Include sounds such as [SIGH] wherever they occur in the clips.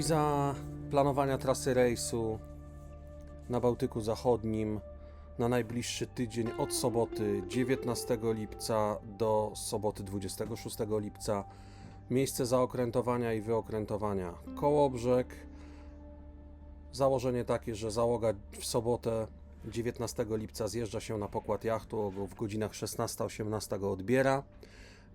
I za planowania trasy rejsu na Bałtyku Zachodnim na najbliższy tydzień od soboty 19 lipca do soboty 26 lipca. Miejsce zaokrętowania i wyokrętowania Kołobrzeg. Założenie takie, że załoga w sobotę 19 lipca zjeżdża się na pokład jachtu, w godzinach 16-18 go odbiera.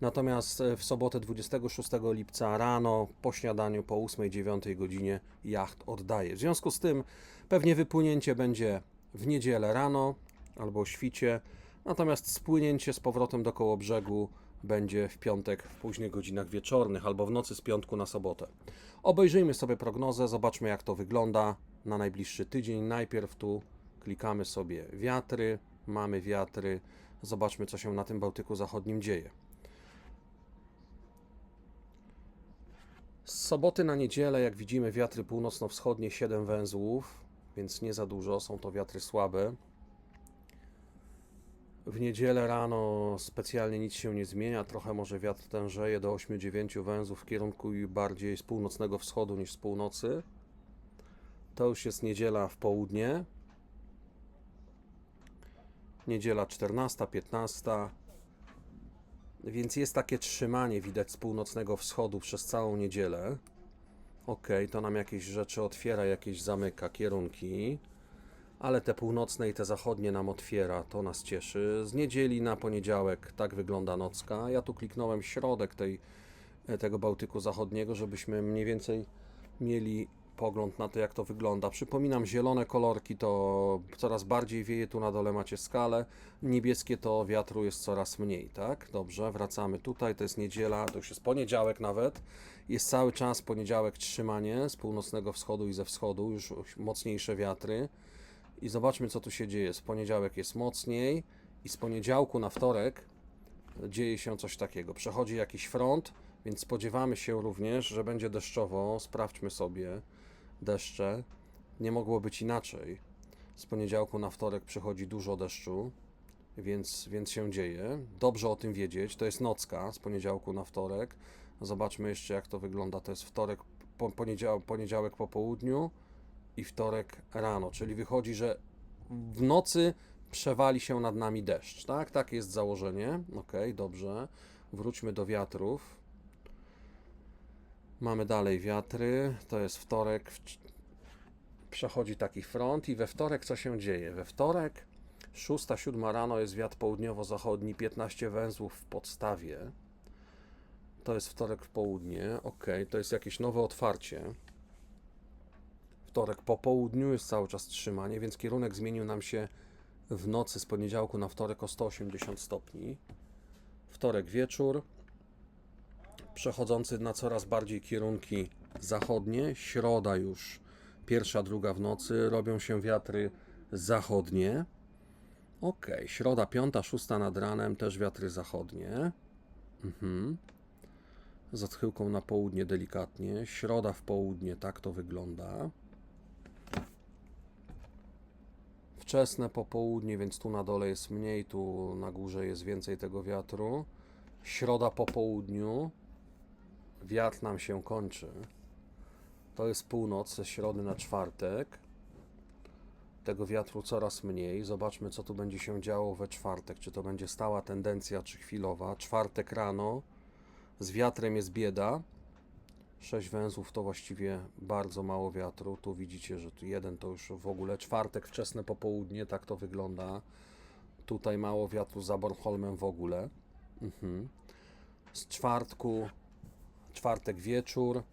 Natomiast e, w sobotę 26 lipca rano po śniadaniu po 8-9 godzinie jacht oddaje. W związku z tym pewnie wypłynięcie będzie w niedzielę rano albo świcie, natomiast spłynięcie z powrotem do koło brzegu będzie w piątek w późnych godzinach wieczornych albo w nocy z piątku na sobotę. Obejrzyjmy sobie prognozę, zobaczmy jak to wygląda na najbliższy tydzień. Najpierw tu klikamy sobie wiatry, mamy wiatry, zobaczmy co się na tym Bałtyku Zachodnim dzieje. Z soboty na niedzielę, jak widzimy, wiatry północno-wschodnie 7 węzłów, więc nie za dużo, są to wiatry słabe. W niedzielę rano specjalnie nic się nie zmienia, trochę może wiatr tężeje do 8-9 węzłów w kierunku bardziej z północnego wschodu niż z północy. To już jest niedziela w południe. Niedziela 14, 15. Więc jest takie trzymanie widać z północnego wschodu przez całą niedzielę. Ok, to nam jakieś rzeczy otwiera, jakieś zamyka kierunki, ale te północne i te zachodnie nam otwiera, to nas cieszy. Z niedzieli na poniedziałek tak wygląda nocka. Ja tu kliknąłem środek tej, tego Bałtyku Zachodniego, żebyśmy mniej więcej mieli pogląd na to, jak to wygląda. Przypominam, zielone kolorki to coraz bardziej wieje, tu na dole macie skalę, niebieskie to wiatru jest coraz mniej, tak? Dobrze, wracamy tutaj, to jest niedziela, to już jest poniedziałek nawet, jest cały czas poniedziałek trzymanie z północnego wschodu i ze wschodu, już mocniejsze wiatry i zobaczmy, co tu się dzieje. Z poniedziałek jest mocniej i z poniedziałku na wtorek dzieje się coś takiego. Przechodzi jakiś front, więc spodziewamy się również, że będzie deszczowo. Sprawdźmy sobie deszcze. Nie mogło być inaczej. Z poniedziałku na wtorek przychodzi dużo deszczu, więc, więc się dzieje. Dobrze o tym wiedzieć. To jest nocka z poniedziałku na wtorek. Zobaczmy jeszcze, jak to wygląda. To jest wtorek, po, poniedział, poniedziałek po południu i wtorek rano, czyli wychodzi, że w nocy przewali się nad nami deszcz, tak? Takie jest założenie. Ok, dobrze. Wróćmy do wiatrów. Mamy dalej wiatry. To jest wtorek. Przechodzi taki front i we wtorek co się dzieje? We wtorek 6-7 rano jest wiatr południowo-zachodni, 15 węzłów w podstawie. To jest wtorek w południe. Ok, to jest jakieś nowe otwarcie wtorek po południu jest cały czas trzymanie, więc kierunek zmienił nam się w nocy z poniedziałku na wtorek o 180 stopni. Wtorek wieczór, przechodzący na coraz bardziej kierunki zachodnie. Środa już pierwsza, druga w nocy, robią się wiatry zachodnie. Ok, środa piąta, szósta nad ranem, też wiatry zachodnie. Mhm. Z odchyłką na południe delikatnie. Środa w południe, tak to wygląda. wczesne popołudnie, więc tu na dole jest mniej, tu na górze jest więcej tego wiatru. Środa po południu, wiatr nam się kończy. To jest północ ze środy na czwartek. Tego wiatru coraz mniej. Zobaczmy, co tu będzie się działo we czwartek. Czy to będzie stała tendencja, czy chwilowa. Czwartek rano z wiatrem jest bieda. 6 węzłów to właściwie bardzo mało wiatru. Tu widzicie, że tu jeden to już w ogóle czwartek, wczesne popołudnie, tak to wygląda. Tutaj mało wiatru za Bornholmem w ogóle. Mhm. Z czwartku, czwartek wieczór,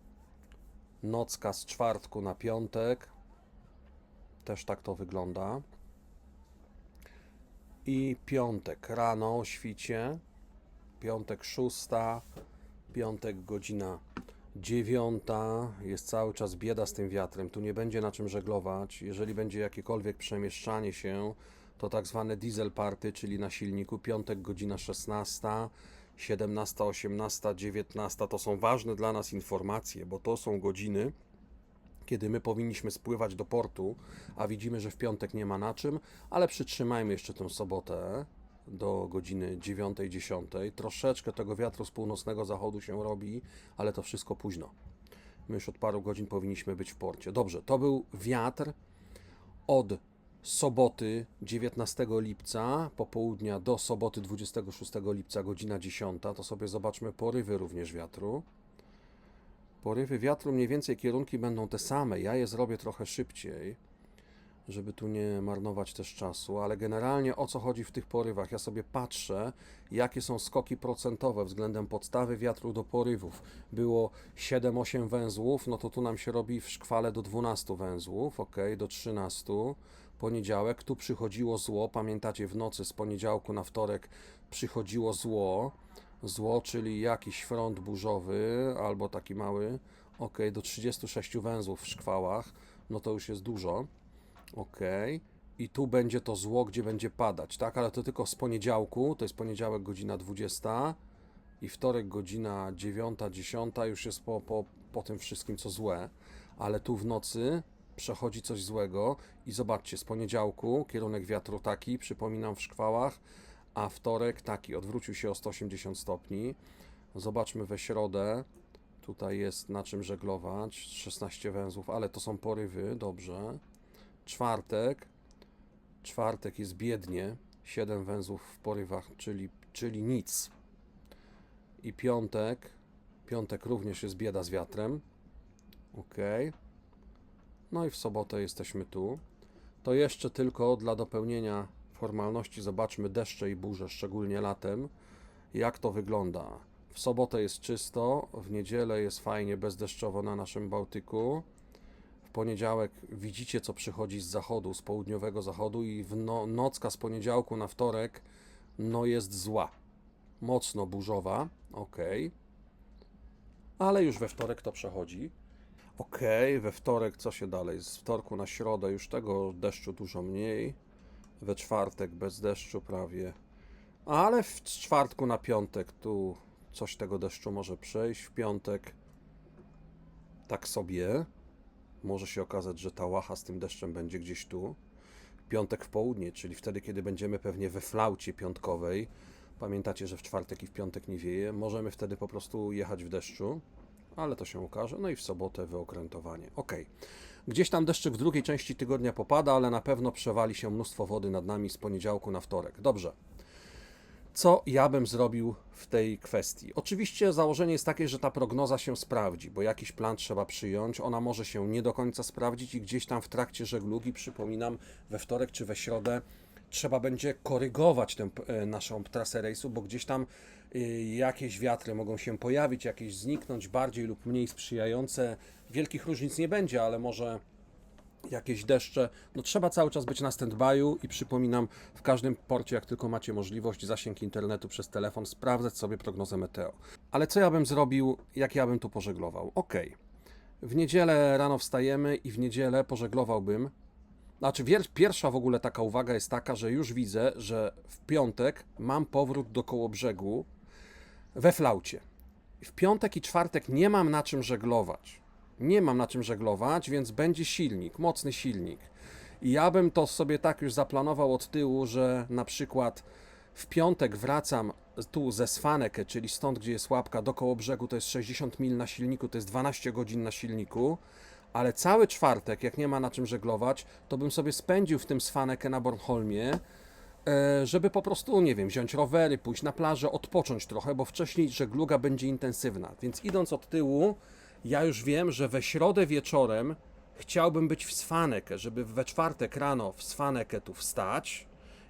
nocka z czwartku na piątek. Też tak to wygląda. I piątek rano o świcie. Piątek szósta, piątek godzina dziewiąta, jest cały czas bieda z tym wiatrem, tu nie będzie na czym żeglować. Jeżeli będzie jakiekolwiek przemieszczanie się, to tak zwane diesel party, czyli na silniku, piątek godzina 16, 17, 18, 19, to są ważne dla nas informacje, bo to są godziny, kiedy my powinniśmy spływać do portu, a widzimy, że w piątek nie ma na czym, ale przytrzymajmy jeszcze tę sobotę do godziny 9-10. Troszeczkę tego wiatru z północnego zachodu się robi, ale to wszystko późno. My już od paru godzin powinniśmy być w porcie. Dobrze, to był wiatr od soboty 19 lipca popołudnia do soboty 26 lipca godzina 10. To sobie zobaczmy porywy również wiatru. Porywy wiatru mniej więcej kierunki będą te same. Ja je zrobię trochę szybciej, żeby tu nie marnować też czasu, ale generalnie o co chodzi w tych porywach? Ja sobie patrzę, jakie są skoki procentowe względem podstawy wiatru do porywów. Było 7-8 węzłów, no to tu nam się robi w szkwale do 12 węzłów, ok, do 13. Poniedziałek, tu przychodziło zło, pamiętacie, w nocy z poniedziałku na wtorek przychodziło zło. Zło, czyli jakiś front burzowy albo taki mały, ok, do 36 węzłów w szkwałach, no to już jest dużo. Ok. I tu będzie to zło, gdzie będzie padać, tak? Ale to tylko z poniedziałku, to jest poniedziałek godzina 20 i wtorek godzina 9, 10 już jest po, po, po tym wszystkim, co złe. Ale tu w nocy przechodzi coś złego i zobaczcie, z poniedziałku kierunek wiatru taki, przypominam w szkwałach, a wtorek taki, odwrócił się o 180 stopni. Zobaczmy we środę, tutaj jest na czym żeglować, 16 węzłów, ale to są porywy, dobrze. Czwartek, czwartek jest biednie, 7 węzłów w porywach, czyli, czyli nic. I piątek, piątek również jest bieda z wiatrem. Ok. No i w sobotę jesteśmy tu. To jeszcze tylko dla dopełnienia formalności zobaczmy deszcze i burze, szczególnie latem. Jak to wygląda? W sobotę jest czysto, w niedzielę jest fajnie bezdeszczowo na naszym Bałtyku. W poniedziałek widzicie, co przychodzi z zachodu, z południowego zachodu, i w no, nocka z poniedziałku na wtorek no jest zła. Mocno burzowa, ok. Ale już we wtorek to przechodzi. Ok, we wtorek co się dalej? Z wtorku na środę już tego deszczu dużo mniej. We czwartek bez deszczu prawie. Ale w czwartku na piątek tu coś tego deszczu może przejść. W piątek tak sobie. Może się okazać, że ta łacha z tym deszczem będzie gdzieś tu. Piątek w południe, czyli wtedy, kiedy będziemy pewnie we flaucie piątkowej. Pamiętacie, że w czwartek i w piątek nie wieje. Możemy wtedy po prostu jechać w deszczu, ale to się ukaże. No i w sobotę wyokrętowanie. Ok. Gdzieś tam deszczyk w drugiej części tygodnia popada, ale na pewno przewali się mnóstwo wody nad nami z poniedziałku na wtorek. Dobrze. Co ja bym zrobił w tej kwestii? Oczywiście założenie jest takie, że ta prognoza się sprawdzi, bo jakiś plan trzeba przyjąć. Ona może się nie do końca sprawdzić i gdzieś tam w trakcie żeglugi, przypominam, we wtorek czy we środę trzeba będzie korygować tę e, naszą trasę rejsu, bo gdzieś tam jakieś wiatry mogą się pojawić, jakieś zniknąć, bardziej lub mniej sprzyjające. Wielkich różnic nie będzie, ale może jakieś deszcze. No trzeba cały czas być na stand-by'u i przypominam, w każdym porcie, jak tylko macie możliwość, zasięg internetu przez telefon, sprawdzać sobie prognozę meteo. Ale co ja bym zrobił, jak ja bym tu pożeglował? Ok. W niedzielę rano wstajemy i w niedzielę pożeglowałbym. Znaczy, pierwsza w ogóle taka uwaga jest taka, że już widzę, że w piątek mam powrót do koło brzegu we flaucie. W piątek i czwartek nie mam na czym żeglować. Nie mam na czym żeglować, więc będzie silnik, mocny silnik. I ja bym to sobie tak już zaplanował od tyłu, że na przykład w piątek wracam tu ze Svanekę, czyli stąd, gdzie jest łapka, do koło brzegu, to jest 60 mil na silniku, to jest 12 godzin na silniku, ale cały czwartek, jak nie ma na czym żeglować, to bym sobie spędził w tym Svanekę na Bornholmie, żeby po prostu, nie wiem, wziąć rowery, pójść na plażę, odpocząć trochę, bo wcześniej żegluga będzie intensywna. Więc idąc od tyłu, ja już wiem, że we środę wieczorem chciałbym być w Svanekę, żeby we czwartek rano w Svanekę tu wstać,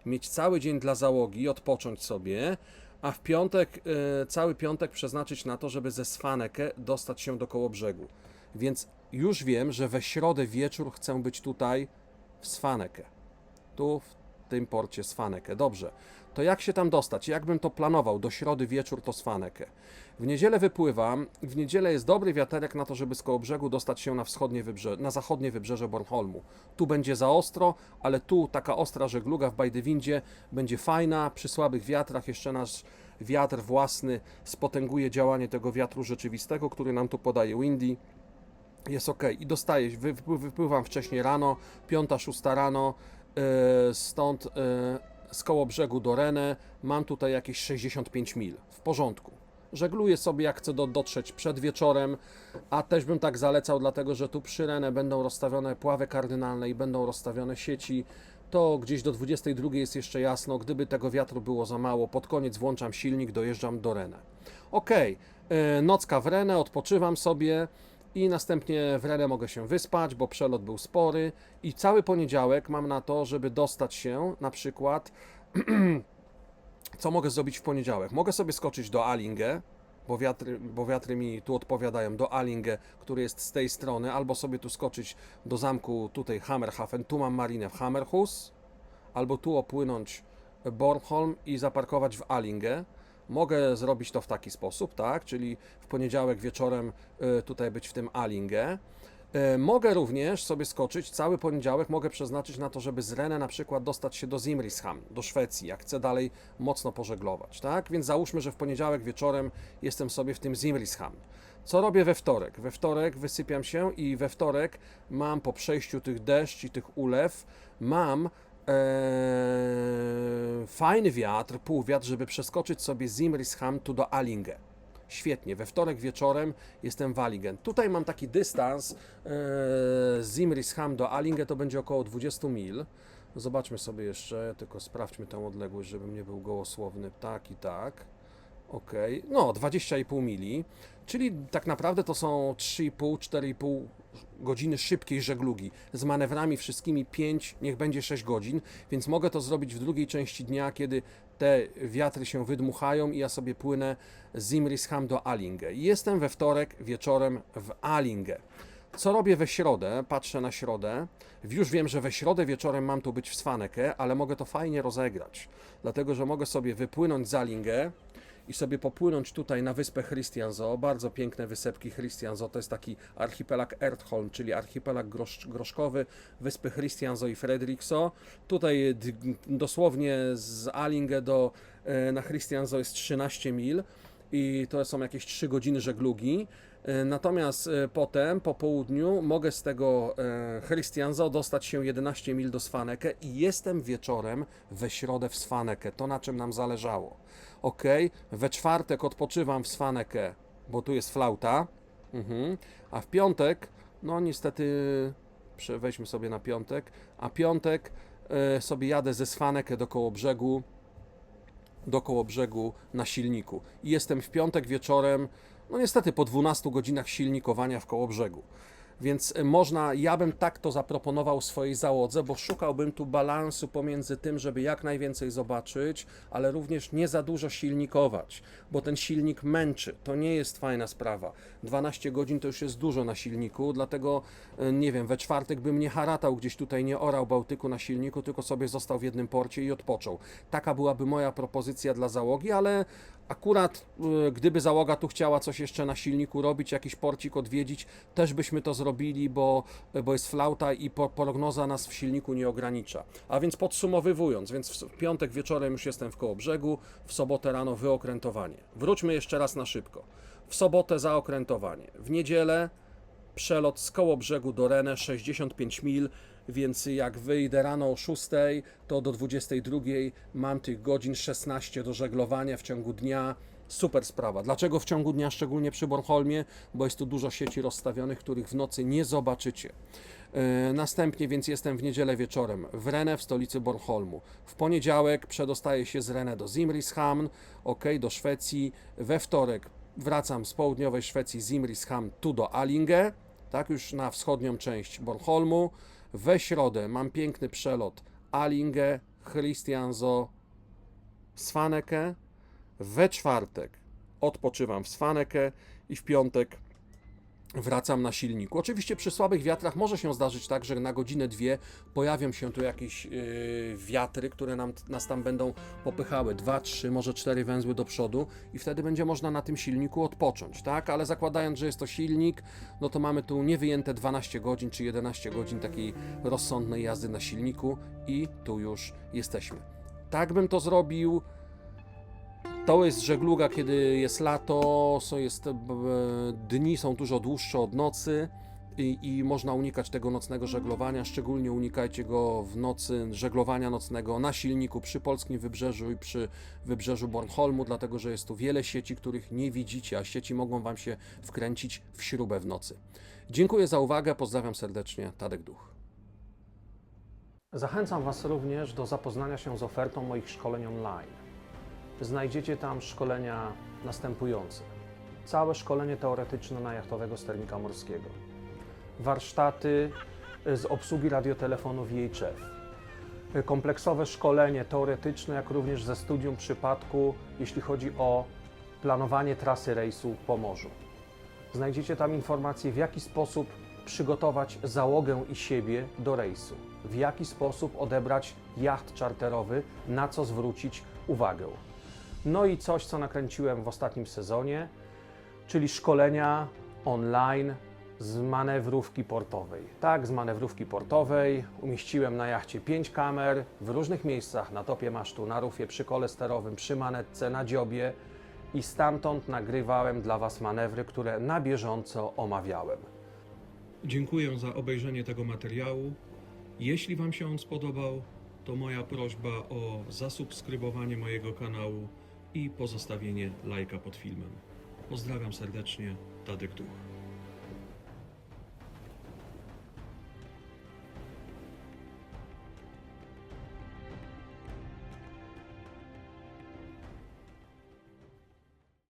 mieć cały dzień dla załogi, odpocząć sobie, a w piątek, e, cały piątek przeznaczyć na to, żeby ze Svanekę dostać się do koło brzegu. Więc już wiem, że we środę wieczór chcę być tutaj w Svanekę. Tu, w tym porcie Svanekę. Dobrze. To jak się tam dostać? Jakbym to planował? Do środy wieczór to Svanekę. W niedzielę wypływam. W niedzielę jest dobry wiaterek na to, żeby z koło brzegu dostać się na, wschodnie wybrze- na zachodnie wybrzeże Bornholmu. Tu będzie za ostro, ale tu taka ostra żegluga w Bajdewindzie będzie fajna. Przy słabych wiatrach jeszcze nasz wiatr własny spotęguje działanie tego wiatru rzeczywistego, który nam tu podaje Windy jest ok. I dostaję, wy- wypły- wypływam wcześniej rano, piąta, szósta rano, stąd e, z koło brzegu do Rennes, mam tutaj jakieś 65 mil, w porządku. żegluję sobie jak chcę do, dotrzeć przed wieczorem, a też bym tak zalecał, dlatego że tu przy Renę będą rozstawione pławy kardynalne i będą rozstawione sieci, to gdzieś do 22 jest jeszcze jasno, gdyby tego wiatru było za mało, pod koniec włączam silnik, dojeżdżam do Renę. Okej, e, nocka w Renę, odpoczywam sobie i następnie w Renę mogę się wyspać, bo przelot był spory i cały poniedziałek mam na to, żeby dostać się na przykład [CLEARS THROAT] co mogę zrobić w poniedziałek? Mogę sobie skoczyć do Alingę, bo wiatry, bo wiatry mi tu odpowiadają, do Alingę, który jest z tej strony, albo sobie tu skoczyć do zamku tutaj Hammerhafen, tu mam marinę w Hammerhus, albo tu opłynąć Bornholm i zaparkować w Alingę. Mogę zrobić to w taki sposób, tak? Czyli w poniedziałek wieczorem y, tutaj być w tym Alingę. E, Mogę również sobie skoczyć, cały poniedziałek mogę przeznaczyć na to, żeby z Renę na przykład dostać się do Zimrishamn, do Szwecji, jak chcę dalej mocno pożeglować, tak? Więc załóżmy, że w poniedziałek wieczorem jestem sobie w tym Zimrishamn. Co robię we wtorek? We wtorek wysypiam się i we wtorek mam po przejściu tych deszcz i tych ulew, mam e, fajny wiatr, półwiatr, żeby przeskoczyć sobie z Zimrishamn tu do Alingę. Świetnie, we wtorek wieczorem jestem w Alingen. Tutaj mam taki dystans e, z Zimrisham do Alingen, to będzie około 20 mil. Zobaczmy sobie jeszcze, tylko sprawdźmy tę odległość, żebym nie był gołosłowny. Tak i tak. Ok, no 20,5 mili, czyli tak naprawdę to są 3,5-4,5 godziny szybkiej żeglugi z manewrami wszystkimi 5, niech będzie 6 godzin, więc mogę to zrobić w drugiej części dnia, kiedy te wiatry się wydmuchają i ja sobie płynę z Zimrisham do Alingę. I Jestem we wtorek wieczorem w Alingę. Co robię we środę? Patrzę na środę. Już wiem, że we środę wieczorem mam tu być w Svaneke, ale mogę to fajnie rozegrać. Dlatego, że mogę sobie wypłynąć z Alingę i sobie popłynąć tutaj na wyspę Christianzo. Bardzo piękne wysepki Christianzo. To jest taki archipelag Erdholm, czyli archipelag grosz, groszkowy, wyspy Christianzo i Fredrikso. Tutaj dosłownie z Alingę do e, na Christianzo jest 13 mil i to są jakieś 3 godziny żeglugi. E, Natomiast e, potem, po południu, mogę z tego Christianzo dostać się 11 mil do Svaneke i jestem wieczorem we środę w Svaneke, to na czym nam zależało. Ok, we czwartek odpoczywam w Svaneke, bo tu jest flauta, mhm. a w piątek, no niestety, weźmy sobie na piątek, a piątek e, sobie jadę ze Svaneke do koło brzegu, do koło brzegu na silniku. I jestem w piątek wieczorem, no niestety po 12 godzinach silnikowania w koło brzegu. Więc e, można, ja bym tak to zaproponował swojej załodze, bo szukałbym tu balansu pomiędzy tym, żeby jak najwięcej zobaczyć, ale również nie za dużo silnikować, bo ten silnik męczy. To nie jest fajna sprawa. 12 godzin to już jest dużo na silniku, dlatego e, nie wiem, we czwartek bym nie haratał gdzieś tutaj, nie orał Bałtyku na silniku, tylko sobie został w jednym porcie i odpoczął. Taka byłaby moja propozycja dla załogi, ale akurat y, gdyby załoga tu chciała coś jeszcze na silniku robić, jakiś porcik odwiedzić, też byśmy to zrobili, bo, bo jest flauta i prognoza nas w silniku nie ogranicza. A więc podsumowywując, więc w piątek wieczorem już jestem w koło brzegu, w sobotę rano wyokrętowanie. Wróćmy jeszcze raz na szybko. W sobotę zaokrętowanie. W niedzielę przelot z koło brzegu do Renę 65 mil, więc jak wyjdę rano o 6, to do 22 mam tych godzin 16 do żeglowania w ciągu dnia. Super sprawa. Dlaczego w ciągu dnia, szczególnie przy Bornholmie? Bo jest tu dużo sieci rozstawionych, których w nocy nie zobaczycie. Yy, Następnie więc jestem w niedzielę wieczorem w Renę, w stolicy Bornholmu. W poniedziałek przedostaję się z Renę do Zimrishamn, ok, do Szwecji. We wtorek wracam z południowej Szwecji Zimrishamn tu do Alingę, tak już na wschodnią część Bornholmu. We środę mam piękny przelot Alingę, Christianzo, Svaneke. We czwartek odpoczywam w Svaneke i w piątek wracam na silniku. Oczywiście przy słabych wiatrach może się zdarzyć tak, że na godzinę, dwie pojawią się tu jakieś yy, wiatry, które nam, nas tam będą popychały. Dwa, trzy, może cztery węzły do przodu i wtedy będzie można na tym silniku odpocząć, tak? Ale zakładając, że jest to silnik, no to mamy tu niewyjęte 12 godzin czy 11 godzin takiej rozsądnej jazdy na silniku i tu już jesteśmy. Tak bym to zrobił. To jest żegluga, kiedy jest lato, są jest, e, dni są dużo dłuższe od nocy. i, i można unikać tego nocnego żeglowania. Szczególnie unikajcie go w nocy, żeglowania nocnego na silniku przy polskim wybrzeżu i przy wybrzeżu Bornholmu, dlatego że jest tu wiele sieci, których nie widzicie, a sieci mogą Wam się wkręcić w śrubę w nocy. Dziękuję za uwagę, pozdrawiam serdecznie, Tadek Duch. Zachęcam Was również do zapoznania się z ofertą moich szkoleń online. Znajdziecie tam szkolenia następujące. Całe szkolenie teoretyczne na jachtowego sternika morskiego. Warsztaty z obsługi radiotelefonu VHF. Kompleksowe szkolenie teoretyczne, jak również ze studium przypadku, jeśli chodzi o planowanie trasy rejsu po morzu. Znajdziecie tam informacje, w jaki sposób przygotować załogę i siebie do rejsu, w jaki sposób odebrać jacht czarterowy, na co zwrócić uwagę. No i coś, co nakręciłem w ostatnim sezonie, czyli szkolenia online z manewrówki portowej. Tak, z manewrówki portowej umieściłem na jachcie 5 kamer w różnych miejscach, na topie masztu, na rufie, przy kole sterowym, przy manetce, na dziobie i stamtąd nagrywałem dla Was manewry, które na bieżąco omawiałem. Dziękuję za obejrzenie tego materiału. Jeśli Wam się on spodobał, to moja prośba o zasubskrybowanie mojego kanału i pozostawienie lajka pod filmem. Pozdrawiam serdecznie, Tadek Duch.